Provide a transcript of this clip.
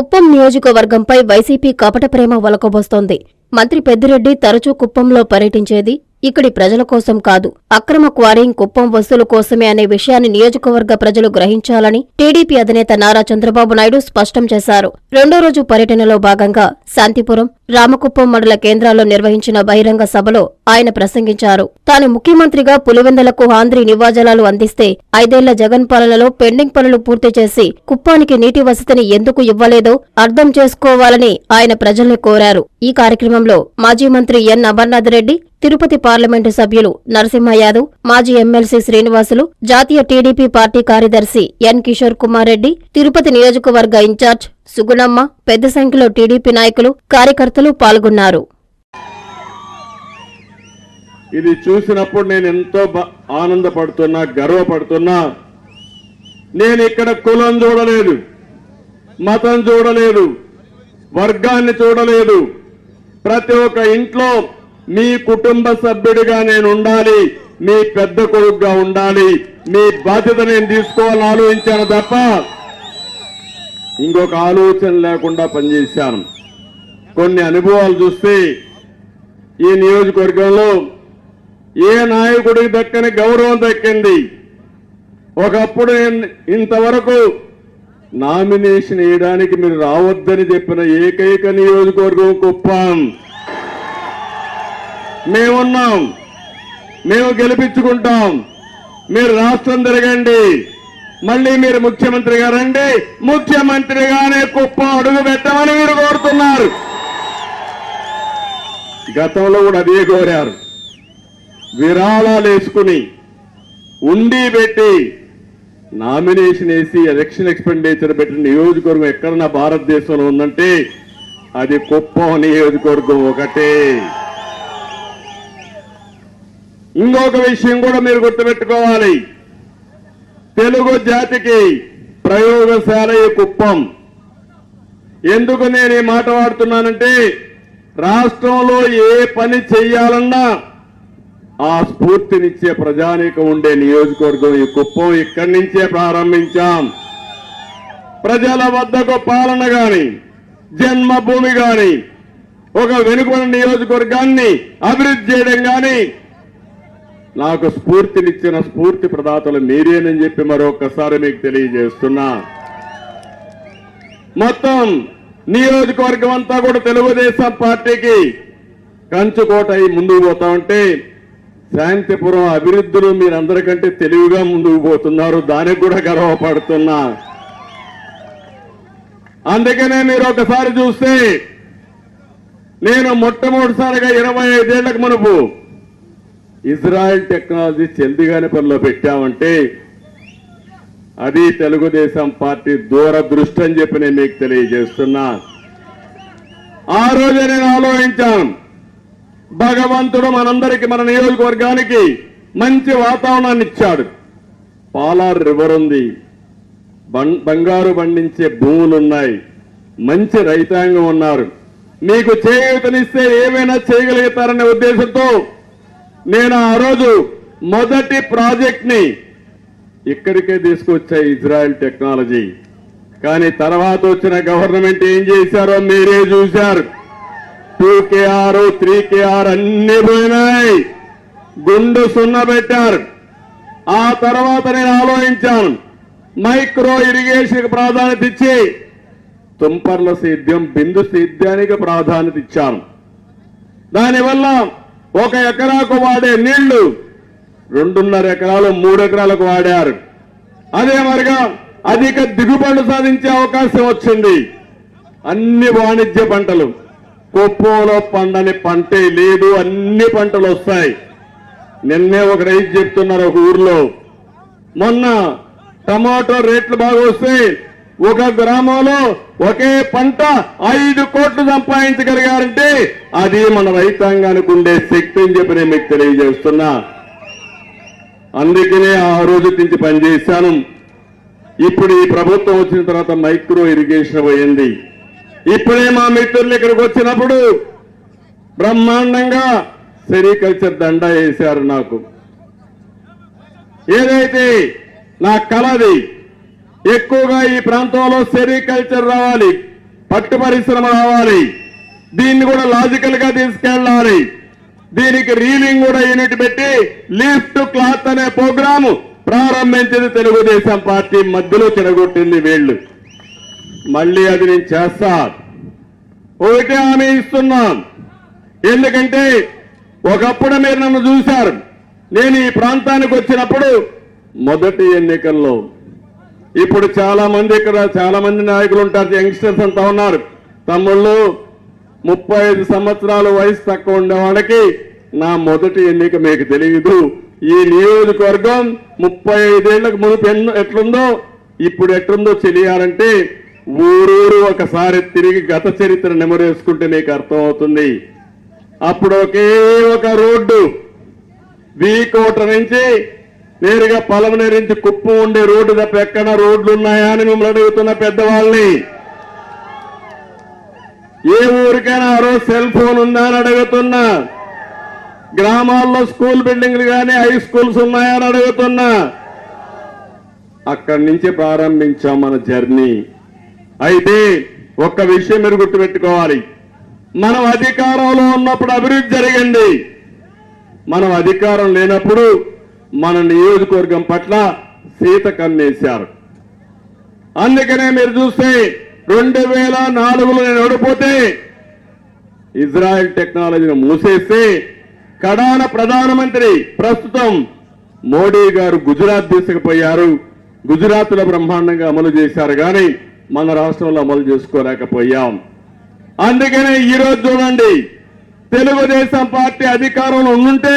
Kuppam నియోజకవర్గంపై YCP కపట ప్రేమ వలకబోస్తోంది. మంత్రి పెద్దిరెడ్డి తరచూ కుప్పంలో పర్యటించేది ఇక్కడి ప్రజల కోసం కాదు. అక్రమ క్వారీయింగ్ కుప్పం వస్తువుల కోసమే అనే విషయాన్ని నియోజకవర్గ ప్రజలు గ్రహించాలని టీడీపీ అధినేత నారా చంద్రబాబు నాయుడు స్పష్టం చేశారు. రెండో రోజు పర్యటనలో భాగంగా శాంతిపురం రామకుప్పం మండల కేంద్రాల్లో నిర్వహించిన బహిరంగ సభలో ఆయన ప్రసంగించారు. తాను ముఖ్యమంత్రిగా పులివెందలకు ఆంధ్రీ నివాజలాలు అందిస్తే ఐదేళ్ళ జగన్ పాలనలో పెండింగ్ పనులు పూర్తి చేసి కుప్పానికి నీటి వసతిని ఎందుకు ఇవ్వలేదో అర్థం చేసుకోవాలని ఆయన ప్రజల్ని కోరారు. ఈ కార్యక్రమంలో మాజీ మంత్రి ఎన్ అమర్నాథ్ రెడ్డి తిరుపతి పార్లమెంటు సభ్యులు నరసింహ యాదవ్ మాజీ ఎమ్మెల్సీ శ్రీనివాసులు జాతీయ టీడీపీ పార్టీ కార్యదర్శి ఎన్ కిషోర్ కుమార్ రెడ్డి తిరుపతి నియోజకవర్గ ఇన్ఛార్జ్ సుగుణమ్మ పెద్ద సంఖ్యలో టీడీపీ నాయకులు కార్యకర్తలు పాల్గొన్నారు. ఇది చూసినప్పుడు నేను ఎంతో ఆనందపడుతున్నా గర్వపడుతున్నా. నేను ఇక్కడ కులం చూడలేదు మతం చూడలేదు వర్గాన్ని చూడలేదు. ప్రతి ఒక్క ఇంట్లో మీ కుటుంబ సభ్యుడిగా నేను ఉండాలి మీ పెద్ద కొడుకుగా ఉండాలి మీ బాధ్యత నేను తీసుకోవాలని ఆలోచించాను తప్ప ఇంకొక ఆలోచన లేకుండా పనిచేశాను. కొన్ని అనుభవాలు చూస్తే ఈ నియోజకవర్గంలో ఏ నాయకుడికి దక్కని గౌరవం దక్కింది? ఒకప్పుడు ఇంతవరకు నామినేషన్ వేయడానికి మీరు రావద్దని చెప్పిన ఏకైక నియోజకవర్గం కుప్పం. మేమున్నాం. మేము గెలిపించుకుంటాం. మీరు రాష్ట్రం తిరగండి. మళ్ళీ మీరు ముఖ్యమంత్రిగా రండి. ముఖ్యమంత్రిగానే కుప్ప అడుగు పెట్టమని మీరు కోరుతున్నారు. గతంలో కూడా అదే కోరారు. విరాళాలు వేసుకుని ఉండి పెట్టి నామినేషన్ వేసి ఎలక్షన్ ఎక్స్పెండిచర్ పెట్టిన నియోజకవర్గం ఎక్కడన్నా భారతదేశంలో ఉందంటే అది కుప్పం నియోజకవర్గం ఒకటే. ఇంకొక విషయం కూడా మీరు గుర్తుపెట్టుకోవాలి. తెలుగు జాతికి ప్రయోగశాల ఈ కుప్పం. ఎందుకు నేను ఈ మాట వాడుతున్నానంటే రాష్ట్రంలో ఏ పని చెయ్యాలన్నా ఆ స్ఫూర్తినిచ్చే ప్రజానీకం ఉండే నియోజకవర్గం ఈ కుప్పం ఇక్కడి నుంచే ప్రారంభించాం. ప్రజల వద్దకు పాలన గాని జన్మభూమి గాని ఒక వెనుకబడిన నియోజకవర్గాన్ని అభివృద్ధి చేయడం గాని నాకు స్ఫూర్తినిచ్చిన స్ఫూర్తి ప్రదాతలు మీరేనని చెప్పి మరొకసారి మీకు తెలియజేస్తున్నా. మొత్తం నియోజకవర్గం అంతా కూడా తెలుగుదేశం పార్టీకి కంచుకోట అయి ముందుకు పోతా ఉంటే శాంతిపురం అభివృద్ధిలో మీరందరికంటే తెలివిగా ముందుకు పోతున్నారు దానికి కూడా గర్వపడుతున్నా. అందుకనే మీరు ఒకసారి చూస్తే నేను మొట్టమొదటిసారిగా ఇరవై ఐదేళ్ళకు మునుపు ఇజ్రాయెల్ టెక్నాలజీ చెందిగానిపల్లిలో పెట్టామంటే అది తెలుగుదేశం పార్టీ దూరదృష్టి అని చెప్పి నేను మీకు తెలియజేస్తున్నా. ఆ రోజే నేను ఆలోచించాను. భగవంతుడు మనందరికి మన నియోజకవర్గానికి మంచి వాతావరణాన్ని ఇచ్చాడు. పాలార్ రివర్ ఉంది. బం- బంగారు పండించే భూములు ఉన్నాయి. మంచి రైతాంగం ఉన్నారు. మీకు చేయూతనిస్తే ఏమైనా చేయగలుగుతారనే ఉద్దేశంతో నేను ఆ రోజు మొదటి ప్రాజెక్ట్ని ఇక్కడికే తీసుకొచ్చా ఇజ్రాయెల్ టెక్నాలజీ. కానీ తర్వాత వచ్చిన గవర్నమెంట్ ఏం చేశారో మీరే చూశారు. టూ కేఆర్ త్రీ కేఆర్ అన్ని పోయినాయి. గుండు సున్న పెట్టారు. ఆ తర్వాత నేను ఆలోచించాను. మైక్రో ఇరిగేషన్ ప్రాధాన్యత ఇచ్చి తుంపర్ల సేద్యం బిందు సేద్యానికి ప్రాధాన్యత ఇచ్చాను. దానివల్ల ఒక ఎకరాకు వాడే నీళ్ళు రెండున్నర ఎకరాలు మూడు ఎకరాలకు వాడారు. అదే మరిగా అధిక దిగుబడులు సాధించే అవకాశం వచ్చింది. అన్ని వాణిజ్య పంటలు కొప్పోలో పండని పంటే లేదు అన్ని పంటలు వస్తాయి. నిన్నే ఒక రైతు చెప్తున్నారు ఒక ఊర్లో మొన్న టమాటో రేట్లు బాగా వస్తాయి ఒక గ్రామంలో ఒకే పంట ఐదు కోట్లు సంపాదించగలిగారంటే అది మన రైతాంగానికి ఉండే శక్తి అని చెప్పి నేను మీకు తెలియజేస్తున్నా. అందుకనే ఆ రోజు నుంచి పనిచేశాను. ఇప్పుడు ఈ ప్రభుత్వం వచ్చిన తర్వాత మైక్రో ఇరిగేషన్ పోయింది. ఇప్పుడే మా మిత్రులు ఇక్కడికి వచ్చినప్పుడు బ్రహ్మాండంగా సెరికల్చర్ దండ వేశారు నాకు. ఏదైతే నా కలది ఎక్కువగా ఈ ప్రాంతంలో సెరికల్చర్ రావాలి పట్టు పరిశ్రమ రావాలి. దీన్ని కూడా లాజికల్గా తీసుకెళ్ళాలి. దీనికి రీలింగ్ కూడా యూనిట్ పెట్టి లిఫ్ట్ క్లాత్ అనే ప్రోగ్రాము ప్రారంభించింది తెలుగుదేశం పార్టీ. మధ్యలో చెడగొట్టింది వీళ్ళు. మళ్ళీ అది నేను చేస్తా. ఒకటే హామీ ఇస్తున్నాం. ఎందుకంటే ఒకప్పుడు మీరు నన్ను చూశారు. నేను ఈ ప్రాంతానికి వచ్చినప్పుడు మొదటి ఎన్నికల్లో ఇప్పుడు చాలా మంది ఇక్కడ చాలా మంది నాయకులు ఉంటారు యంగ్స్టర్స్ అంతా ఉన్నారు. తమ్ముళ్ళు ముప్పై ఐదు సంవత్సరాల వయసు తక్కువ ఉండేవాడికి నా మొదటి ఎన్నిక మీకు తెలియదు ఈ నియోజకవర్గం ముప్పై ఐదేళ్ళకు మునుపు ఎన్నో ఎట్లుందో ఇప్పుడు ఎట్లుందో తెలియాలంటే ఊరూరు ఒకసారి తిరిగి గత చరిత్ర నెమరేసుకుంటే నీకు అర్థమవుతుంది. అప్పుడు ఒకే ఒక రోడ్డు వీకోట నుంచి నేరుగా పలమనేరు నుంచి కుప్పం ఉండే రోడ్డు తప్ప ఎక్కడ రోడ్లు ఉన్నాయా అని మిమ్మల్ని అడుగుతున్న పెద్దవాళ్ళని? ఏ ఊరికైనా ఆ రోజు సెల్ ఫోన్ ఉందా అని అడుగుతున్నా? గ్రామాల్లో స్కూల్ బిల్డింగ్లు కానీ హై స్కూల్స్ ఉన్నాయా అని అడుగుతున్నా? అక్కడి నుంచి ప్రారంభించాం మన జర్నీ. అయితే ఒక్క విషయం మీరు గుర్తుపెట్టుకోవాలి. మనం అధికారంలో ఉన్నప్పుడు అభివృద్ధి జరిగింది. మనం అధికారం లేనప్పుడు మన నియోజకవర్గం పట్ల సీత కన్నేశారు. అందుకనే మీరు చూస్తే రెండు వేల నాలుగులో నేను ఓడిపోతే ఇజ్రాయెల్ టెక్నాలజీని మూసేస్తే కడాన ప్రధానమంత్రి ప్రస్తుతం మోడీ గారు గుజరాత్ తీసుకుపోయారు గుజరాత్ బ్రహ్మాండంగా అమలు చేశారు కానీ మన రాష్ట్రంలో అమలు చేసుకోలేకపోయాం. అందుకనే ఈ రోజు చూడండి తెలుగుదేశం పార్టీ అధికారంలో ఉండుంటే